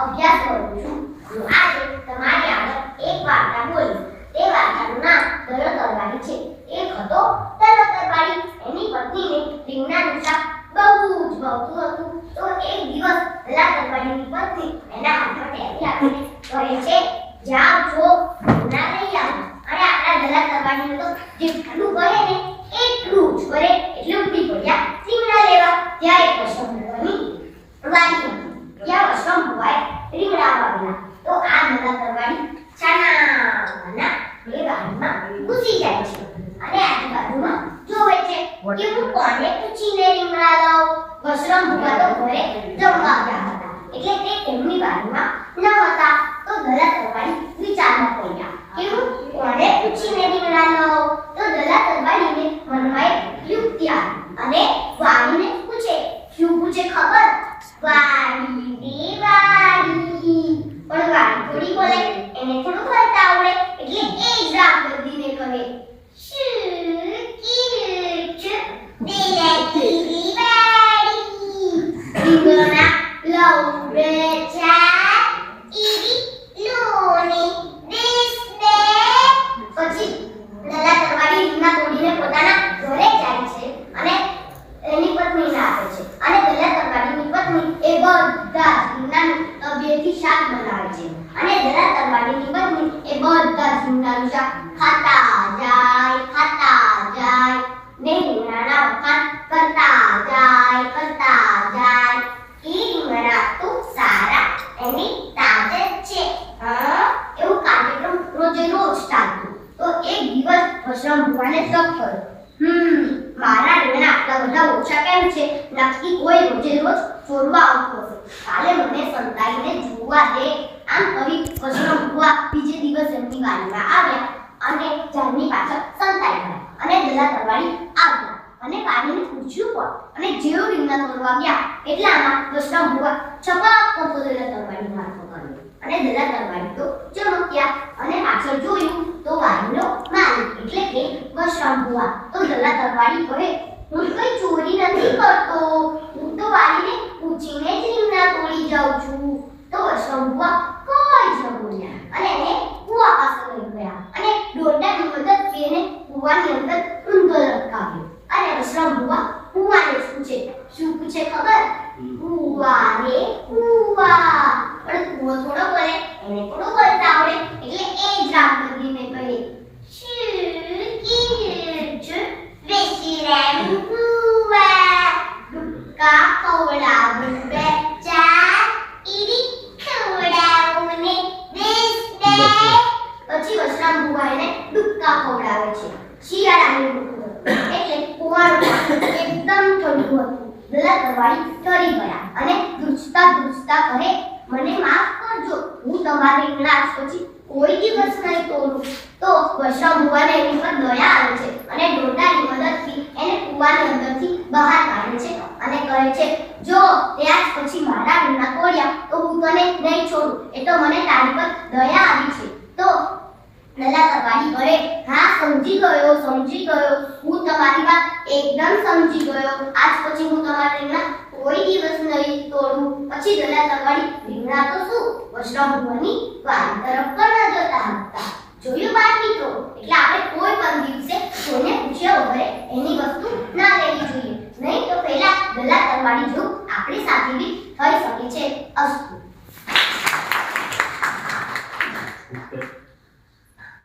અભ્યાસ કરું છું આજે તમારી આગળ એક વાર્તા બોલીશ. તે વાર્તાનું નામ દરો તરવાડી છે. એક હતો દરો તરવાડી એની પત્નીને રીંગણાનું શાક બહુ જ ભાવતું હતું. તો એક દિવસ દલા તરવાડીની પત્ની એના હાથમાં ટેકી આપીને કહે છે, જાઓ છો રીંગણા લઈ આવો. અને આપણા દલા તરવાડીને તો જેટલું કહે ને એટલું જ કરે એટલે ઉઠી પડ્યા રીંગણા લેવા ત્યાં એક વસમ ભરવાની વાડી હતી ત્યાં વસમ ભરવાય રીંગણા વાવેલા તો આ દલા તરવાડી છાનાના વાડીમાં ઘૂસી જાય છે. અને છે કે હું કોને પૂછીને રીંગણા લાવ વસરમ ગયા હતા. એટલે તે તેમની બાજુમાં હતા તો દલા તરવાડી વિચારમાં પડ્યા કે હું કોને પૂછીને રીંગણા લાવ તો દલા તરવાડીને મનમાં એક યુક્તિ આવી અને વાડીને પૂછે શું પૂછે ખબર વાડી રે વાડી પણ વાડી થોડી બોલે એને થોડું બોલતા આવડે એટલે એ જ રાગ બદલીને કહે શું કીધું છે દેરાતી વાડી રીંગણા લવડે ચાર ઈડી લોને દેશ દે પછી દલા તરવાડી રીંગણા તોડીને પોતાના ઘરે જાય છે અને એની પત્નીને આપે છે અને દલા તરવાડીની પત્ની એ બધા જ રીંગણાનું તબિયતથી શાક બનાવે છે અને દલા તરવાડીની પત્ની એ બધા જ રીંગણાનું શાક ખાતા જાય ખાતા જાય ને રીંગણાના વખાણ કરતા જાય કરતા જાય ઈ રીંગણા તો સારા એની તાજત છે એવું કાર્યક્રમ રોજે રોજ ચાલતું. તો એક દિવસ વશરામ ભુવાને શક કર્યો હમ, મારા રીંગણા આટલા બધા ઓછા કેમ છે? નક્કી કોઈ રોજે રોજ છોડવા આવતો હશે કાલે મને સંતાઈને જોવા દે. આમ કહી વશરામ ભુવા બીજે દિવસ એમની વાડીમાં આવ્યા અને ઝાડની પાછળ સંતાઈ ગયા અને દલા તરવાડી આવ્યા અને પાણીને પૂછ્યું પણ અને કરવા ગયા એટલામાં વશરામ ભુવા છપાક દલા તરવાડી મારતો કર્યો. અને દલા તરવાડી તો ચમક્યા અને પાછળ જોયું તો વાડીનો માલિક એટલે કે વશરામ ભુવા તો દલા તરવાડી કહે, હું કઈ ચોરી નથી કરતો. હું તો વાલીને પૂછીને જ રીંગણા તોડી જાઉં છું. તો વશરામ ભુવા કોઈ જ અને એને કુવા પાસે લઈ ગયા. અને દોરડાની મદદથી એને કુવાની અંદર ઊંધો લટકાવ્યો. અને વશરામ ભુવા પૂછે ખબર? કુવા રે કુવા પણ કુવો થોડો બોલે એને થોડો બોલતા આવડે. એટલે એ જ રાગ બદલીને કહે. શું કીધું છે બેસી રેમ કુવા. ડુક્કા ખવડાવું બે ચાર ઈડી ખવડાવું ને બેસ દે પછી વસરામ બુવા એને ડુક્કા ખવડાવે છે. શિયાળાની ઋતુ એટલે કુવાનું એકદમ ઠંડુ હતું દલા તરવાડી ચડી ગયા અને ધ્રુજતા ધ્રુજતા કહે, મને માફ કરજો, હું તમારી રીંગણા પછી કોઈ દિવસ નહીં તોડું તો વર્ષા ભુવાને એની પર દયા આવે છે અને ડોટાની મદદથી એને કુવાની અંદરથી બહાર કાઢે છે અને કહે છે, જો તે આજ પછી મારા રીંગણા કોળ્યા, તો હું તને નહીં છોડું. એ તો મને તારી પર દયા આવી છે. તો દલા તરવાડી હા, સમજી ગયો સમજી ગયો. હું તમારી વાત એકદમ સમજી ગયો. આજ પછી હું તમારી રીંગણા કોઈ દિવસ નહીં તોડું. પછી લલા તમારી રીંગણા તો શું? વશરામ ભુવાની વાડી તરફ પણ ન જતા હતા. જોયું બાર મિત્રો? એટલે આપણે કોઈ પણ દિવસે કોઈને પૂછ્યા વગર એની વસ્તુ ના લેવી જોઈએ. નહીં તો પહેલા લલા તમારી જો આપણી સાથે બી થઈ શકે છે અસ્તુ.